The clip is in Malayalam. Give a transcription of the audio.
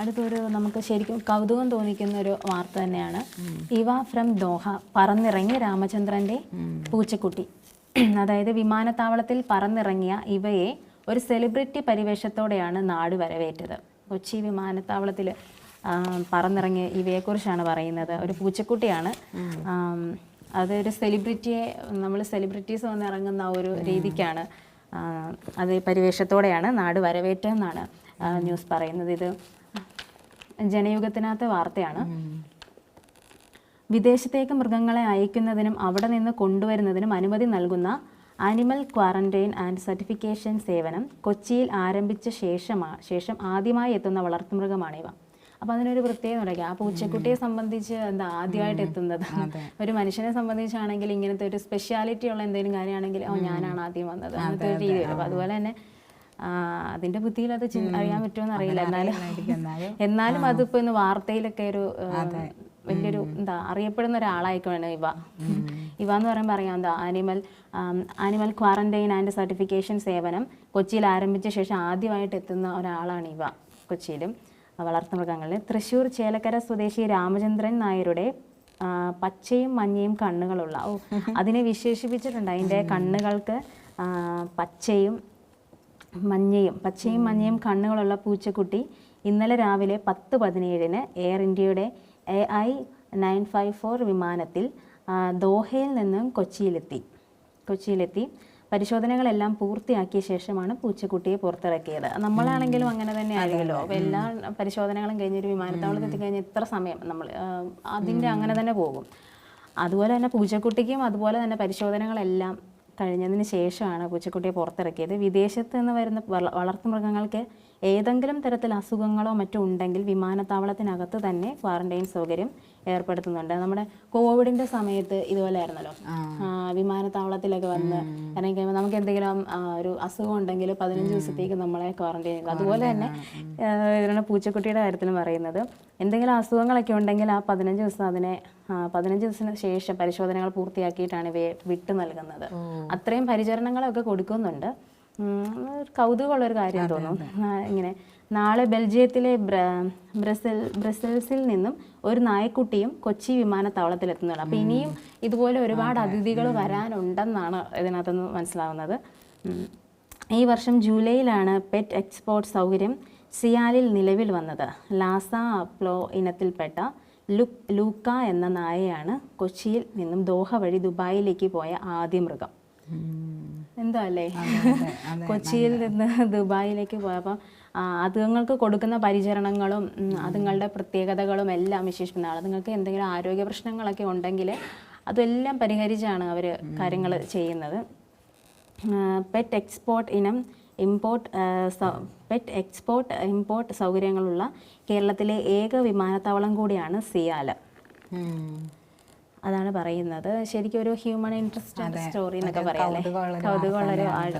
അടുത്തൊരു നമുക്ക് ശരിക്കും കൗതുകം തോന്നിക്കുന്ന ഒരു വാർത്ത തന്നെയാണ്. ഇവ ഫ്രം ദോഹ പറന്നിറങ്ങിയ രാമചന്ദ്രന്റെ പൂച്ചക്കുട്ടി. അതായത് വിമാനത്താവളത്തിൽ പറന്നിറങ്ങിയ ഇവയെ ഒരു സെലിബ്രിറ്റി പരിവേഷത്തോടെയാണ് നാട് വരവേറ്റത്. കൊച്ചി വിമാനത്താവളത്തിൽ പറന്നിറങ്ങിയ ഇവയെക്കുറിച്ചാണ് പറയുന്നത്. ഒരു പൂച്ചക്കുട്ടിയാണ്. അതൊരു സെലിബ്രിറ്റിയെ നമ്മൾ സെലിബ്രിറ്റീസ് വന്നിറങ്ങുന്ന ഒരു രീതിക്കാണ് അത് പരിവേഷത്തോടെയാണ് നാട് വരവേറ്റതെന്നാണ്. ന്യൂസ് പറയുന്നത് ഇത് ജനയുഗത്തിനകത്തെ വാർത്തയാണ്. വിദേശത്തേക്ക് മൃഗങ്ങളെ അയക്കുന്നതിനും അവിടെ നിന്ന് കൊണ്ടുവരുന്നതിനും അനുമതി നൽകുന്ന ആനിമൽ ക്വാറന്റൈൻ ആൻഡ് സർട്ടിഫിക്കേഷൻ സേവനം കൊച്ചിയിൽ ആരംഭിച്ച ശേഷമാ ശേഷം ആദ്യമായി എത്തുന്ന വളർത്തുമൃഗമാണിവ. അപ്പോൾ അതിനൊരു പ്രത്യേകത തുടങ്ങി ആ പൂച്ചക്കുട്ടിയെ സംബന്ധിച്ച് എന്താ ആദ്യമായിട്ട് എത്തുന്നത്? ഒരു മനുഷ്യനെ സംബന്ധിച്ചാണെങ്കിൽ ഇങ്ങനത്തെ ഒരു സ്പെഷ്യാലിറ്റി ഉള്ള എന്തെങ്കിലും കാര്യമാണെങ്കിൽ ഓ ഞാനാണ് ആദ്യം വന്നത്. അങ്ങനത്തെ ഒരു രീതി വരും. അതുപോലെ തന്നെ അതിന്റെ ബുദ്ധിയിൽ അത് അറിയാൻ പറ്റുമെന്ന് അറിയില്ല. എന്നാലും എന്നാലും എന്നാലും അതിപ്പോ ഇന്ന് വാർത്തയിലൊക്കെ ഒരു വലിയൊരു എന്താ അറിയപ്പെടുന്ന ഒരാളായിക്കോണം ഇവ. ഇവ എന്ന് പറയുമ്പോൾ അറിയാം എന്താ animal animal quarantine and certification സേവനം കൊച്ചിയിൽ ആരംഭിച്ച ശേഷം ആദ്യമായിട്ട് എത്തുന്ന ഒരാളാണ് ഇവ കൊച്ചിയിലും വളർത്തുമൃഗങ്ങളിൽ തൃശ്ശൂർ ചേലക്കര സ്വദേശി രാമചന്ദ്രൻ നായരുടെ പച്ചയും മഞ്ഞയും കണ്ണുകളുള്ള. ഓ അതിനെ വിശേഷിപ്പിച്ചിട്ടുണ്ട്. അതിന്റെ കണ്ണുകൾക്ക് പച്ചയും മഞ്ഞയും പച്ചയും മഞ്ഞയും കണ്ണുകളുള്ള പൂച്ചക്കുട്ടി ഇന്നലെ രാവിലെ പത്ത് പതിനേഴിന് എയർ ഇന്ത്യയുടെ A I nine five four വിമാനത്തിൽ ദോഹയിൽ നിന്നും കൊച്ചിയിലെത്തി. കൊച്ചിയിലെത്തി. പരിശോധനകളെല്ലാം പൂർത്തിയാക്കിയ ശേഷമാണ് പൂച്ചക്കുട്ടിയെ പുറത്തിറക്കിയത്. നമ്മളാണെങ്കിലും അങ്ങനെ തന്നെ ആയിരിക്കുമല്ലോ. അപ്പോൾ എല്ലാ പരിശോധനകളും കഴിഞ്ഞൊരു വിമാനത്താവളത്തിൽ എത്തിക്കഴിഞ്ഞാൽ ഇത്ര സമയം നമ്മൾ അതിന്റെ അങ്ങനെ തന്നെ പോകും. അതുപോലെ തന്നെ പൂച്ചക്കുട്ടിക്കും അതുപോലെ തന്നെ പരിശോധനകളെല്ലാം കഴിഞ്ഞതിന് ശേഷമാണ് പൂച്ചക്കുട്ടിയെ പുറത്തിറക്കിയത്. വിദേശത്ത് നിന്ന് വരുന്ന വളർത്തു വളർത്തുമൃഗങ്ങൾക്ക് ഏതെങ്കിലും തരത്തിൽ അസുഖങ്ങളോ മറ്റോ ഉണ്ടെങ്കിൽ വിമാനത്താവളത്തിനകത്ത് തന്നെ ക്വാറന്റൈൻ സൗകര്യം ഏർപ്പെടുത്തുന്നുണ്ട്. നമ്മുടെ കോവിഡിന്റെ സമയത്ത് ഇതുപോലെ ആയിരുന്നല്ലോ ആ, വിമാനത്താവളത്തിലൊക്കെ വന്ന് ഇറങ്ങി കഴിയുമ്പോൾ നമുക്ക് എന്തെങ്കിലും ഒരു അസുഖം ഉണ്ടെങ്കിൽ പതിനഞ്ച് ദിവസത്തേക്ക് നമ്മളെ ക്വാറന്റൈൻ ചെയ്യുക അതുപോലെ തന്നെ ഇതിനാണ് പൂച്ചക്കുട്ടിയുടെ കാര്യത്തിലും പറയുന്നത് എന്തെങ്കിലും അസുഖങ്ങളൊക്കെ ഉണ്ടെങ്കിൽ ആ പതിനഞ്ച് ദിവസം അതിനെ പതിനഞ്ച് ദിവസത്തിന് ശേഷം പരിശോധനകൾ പൂർത്തിയാക്കിയിട്ടാണ് ഇവയെ വിട്ടു നൽകുന്നത്. അത്രയും പരിചരണങ്ങളൊക്കെ കൊടുക്കുന്നുണ്ട്. കൗതുകമുള്ളൊരു കാര്യം തോന്നുന്നു ഇങ്ങനെ നാളെ ബെൽജിയത്തിലെ ബ്ര- ബ്രസൽ ബ്രസൽസിൽ നിന്നും ഒരു നായക്കുട്ടിയും കൊച്ചി വിമാനത്താവളത്തിൽ എത്തുന്നുണ്ട് അപ്പോൾ ഇനിയും ഇതുപോലെ ഒരുപാട് അതിഥികൾ വരാനുണ്ടെന്നാണ് ഇതിനകത്തുനിന്ന് മനസ്സിലാവുന്നത്. ഈ വർഷം ജൂലൈയിലാണ് പെറ്റ് എക്സ്പോർട്ട് സൗകര്യം സിയാലിൽ നിലവിൽ വന്നത്. ലാസ അപ്ലോ ഇനത്തിൽപ്പെട്ട ലുക് ലൂക്ക എന്ന നായയാണ് കൊച്ചിയിൽ നിന്നും ദോഹ വഴി ദുബായിലേക്ക് പോയ ആദ്യ മൃഗം. എന്താ അല്ലേ കൊച്ചിയിൽ നിന്ന് ദുബായിലേക്ക് പോയപ്പോൾ അതുങ്ങൾക്ക് കൊടുക്കുന്ന പരിചരണങ്ങളും അതുങ്ങളുടെ പ്രത്യേകതകളും എല്ലാം വിശേഷിക്കുന്ന അതുങ്ങൾക്ക് എന്തെങ്കിലും ആരോഗ്യ പ്രശ്നങ്ങളൊക്കെ ഉണ്ടെങ്കിൽ അതെല്ലാം പരിഹരിച്ചാണ് അവർ കാര്യങ്ങൾ ചെയ്യുന്നത്. പെറ്റ് എക്സ്പോർട്ട് ഇനം ഇമ്പോർട്ട് പെറ്റ് എക്സ്പോർട്ട് ഇമ്പോർട്ട് സൗകര്യങ്ങളുള്ള കേരളത്തിലെ ഏക വിമാനത്താവളം കൂടിയാണ് സിയാല. അതാണ് പറയുന്നത്. ശരിക്കും ഒരു ഹ്യൂമൻ ഇൻട്രസ്റ്റ് സ്റ്റോറി എന്നൊക്കെ പറയാം കൗതുകമുള്ള കൗതുകമുള്ളൊരു ആൾ.